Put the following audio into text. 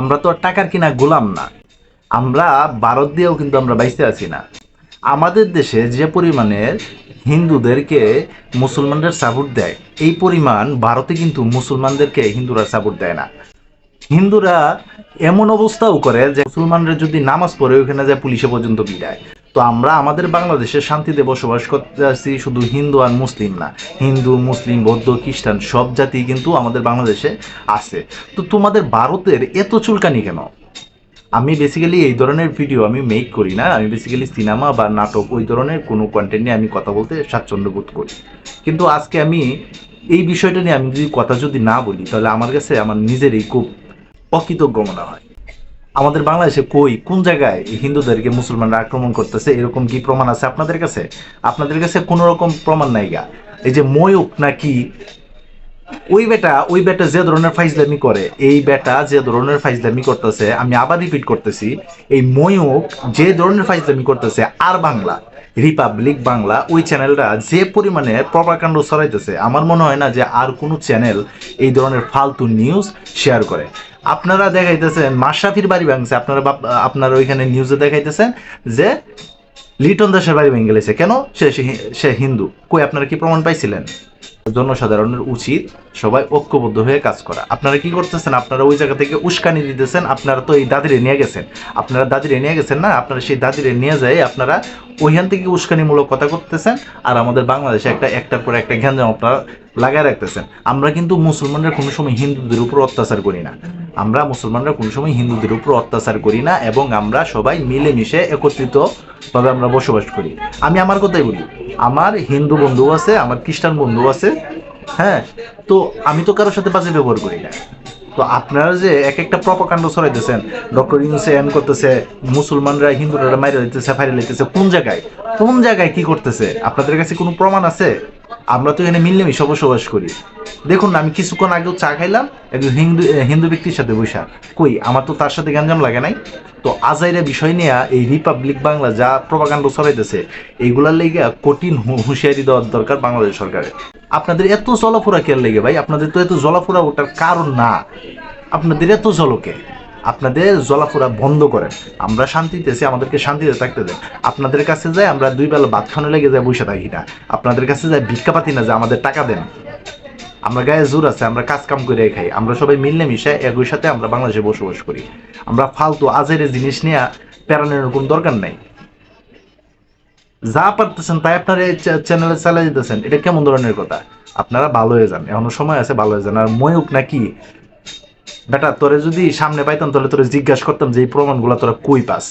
আমরা তো আর টাকার কিনা গোলাম না। আমরা ভারত দিয়েও কিন্তু আমরা বাইসে আছি না। আমাদের দেশে যে পরিমাণে হিন্দুদেরকে মুসলমানদের সাপোর্ট দেয়, এই পরিমাণ ভারতে কিন্তু মুসলমানদেরকে হিন্দুরা সাপোর্ট দেয় না। হিন্দুরা এমন অবস্থাও করে যে মুসলমানরা যদি নামাজ পড়ে ওখানে যায় পুলিশে পর্যন্ত বিদায়। তো আমরা আমাদের বাংলাদেশে শান্তিতে বসবাস করতে আসছি, শুধু হিন্দু আর মুসলিম না। হিন্দু, মুসলিম, বৌদ্ধ, খ্রিস্টান, সব জাতি কিন্তু আমাদের বাংলাদেশে আছে। তো তোমাদের ভারতের এত চুলকানি কেন? আমি বেসিক্যালি এই ধরনের ভিডিও আমি মেক করি না। আমি বেসিক্যালি সিনেমা বা নাটক ওই ধরনের কোনো কন্টেন্ট নিয়ে আমি কথা বলতে স্বাচ্ছন্দ্য বোধ করি। কিন্তু আজকে আমি এই বিষয়টা নিয়ে আমি যদি কথা যদি না বলি, তাহলে আমার কাছে, আমার নিজেরই খুব অকৃতজ্ঞ মনে হয়। আমাদের বাংলাদেশে কই, কোন জায়গায় হিন্দুদেরকে মুসলমানরা আক্রমণ করতেছে, এরকম কি প্রমাণ আছে আপনাদের কাছে? আপনাদের কাছে কোনো রকম প্রমাণ নাই গা। এই যে ময়ূক নাকি ওই বেটা ওই বেটা যে ধরনের ফাইজলামি করে, এই বেটা যে ধরনের ফাইজলামি করতেছে, আমি আবার রিপিট করতেছি, এই ময়ূক যে ধরনের ফাইজলামি করতেছে, আর বাংলা। রিপাবলিক বাংলা ওই চ্যানেলটা যে পরিমাণে প্রপাকাণ্ড ছড়াইতেছে, আমার মনে হয় না যে আর কোনো চ্যানেল এই ধরনের ফালতু নিউজ শেয়ার করে। আপনারা দেখাইতেছেন, মাশরাফির বাড়ি ভাঙছে, আপনারা আপনারা ওইখানে নিউজে দেখাইতেছেন যে লিটন দাসের বাড়ি ভেঙে গেছে। কেন? সে- সে হিন্দু। কই, আপনারা কি প্রমাণ পাইছিলেন? জনসাধারণের উচিত সবাই ঐক্যবদ্ধ হয়ে কাজ করা। আপনারা কি করতেছেন? আপনারা ওই জায়গা থেকে উস্কানি দিতেছেন, আপনারা তো এই দাদিরে নিয়ে গেছেন। আপনারা দাদিরে নিয়ে গেছেন না, আপনারা সেই দাদিরে নিয়ে যায় আপনারা ওইখান থেকে উস্কানিমূলক কথা করতেছেন আর আমাদের বাংলাদেশে একটা একটার পর একটা ঘ্যানজাম আপনারা লাগায় রাখতেছেন। আমরা কিন্তু মুসলমানরা কোনো সময় হিন্দুদের উপর অত্যাচার করি না। আমরা মুসলমানরা কোনো সময় হিন্দুদের উপর অত্যাচার করি না এবং আমরা সবাই মিলেমিশে একত্রিত ভাবে আমরা বসবাস করি। আমি আমার কথাই বলি, আমার হিন্দু বন্ধু আছে, আমার খ্রিস্টান বন্ধু আছে হ্যাঁ? তো আমি তো কারোর সাথে বাজে ব্যবহার করি না। তো আপনারা যে এক একটা প্রপাকাণ্ড ছড়াইতেছেন, ডক্টর ইউনুসে এন করতেছে, মুসলমানরা হিন্দুরা মাইরে দিতেছে, ফাইরে দিতেছে, কোন জায়গায়? কোন জায়গায় কি করতেছে? আপনাদের কাছে কোনো প্রমাণ আছে? আমরা তো এখানে মিলেমিশে বসবাস করি। দেখুন আমি কিছুক্ষণ আগেও চা খাইলাম, একজন হিন্দু হিন্দু ব্যক্তির সাথে বৈশা কই, আমার তো তার সাথে গ্যাঞ্জাম লাগে নাই? তো আজাইরা বিষয় নিয়ে এই রিপাবলিক বাংলা যা প্রপাকাণ্ড ছড়াইতেছে, এইগুলার লেগে কঠিন হুঁশিয়ারি দেওয়ার দরকার বাংলাদেশ সরকারের। আপনাদের এত জলাফোড়া কেন লেগে ভাই? আপনাদের তো এত জলাফোড়া ওটার কারণ না। আপনাদের এত জলকে আপনাদের জলাফোড়া বন্ধ করেন। আমরা শান্তিতে আছি, আমাদেরকে শান্তিতে থাকতে দেন। আপনাদের কাছে যাই আমরা দুই বেলা ভাত খানো লেগে যাই বসে থাকি না। আপনাদের কাছে যাই ভিক্ষা পাতি না যে আমাদের টাকা দেন। আমরা গায়ে জোর আছে, আমরা কাজ কাম করে খাই। আমরা সবাই মিললে মিশে একই সাথে আমরা বাংলাদেশে বসবাস করি। আমরা ফালতু আজের জিনিস নিয়ে প্যারানোর কোনো দরকার নাই। যা পারতেছেন তাই আপনারা এই চ্যানেলে চালিয়ে দিতেছেন। এটা কেমন ধরনের কথা? আপনারা ভালো হয়ে যান। এখনও সময় আছে, ভালো হয়ে যান। আর ময়ূক নাকি বেটা, তোরে যদি সামনে পাইতাম, তাহলে তোরে জিজ্ঞাসা করতাম যে এই প্রমাণগুলো তোরা কই পাস?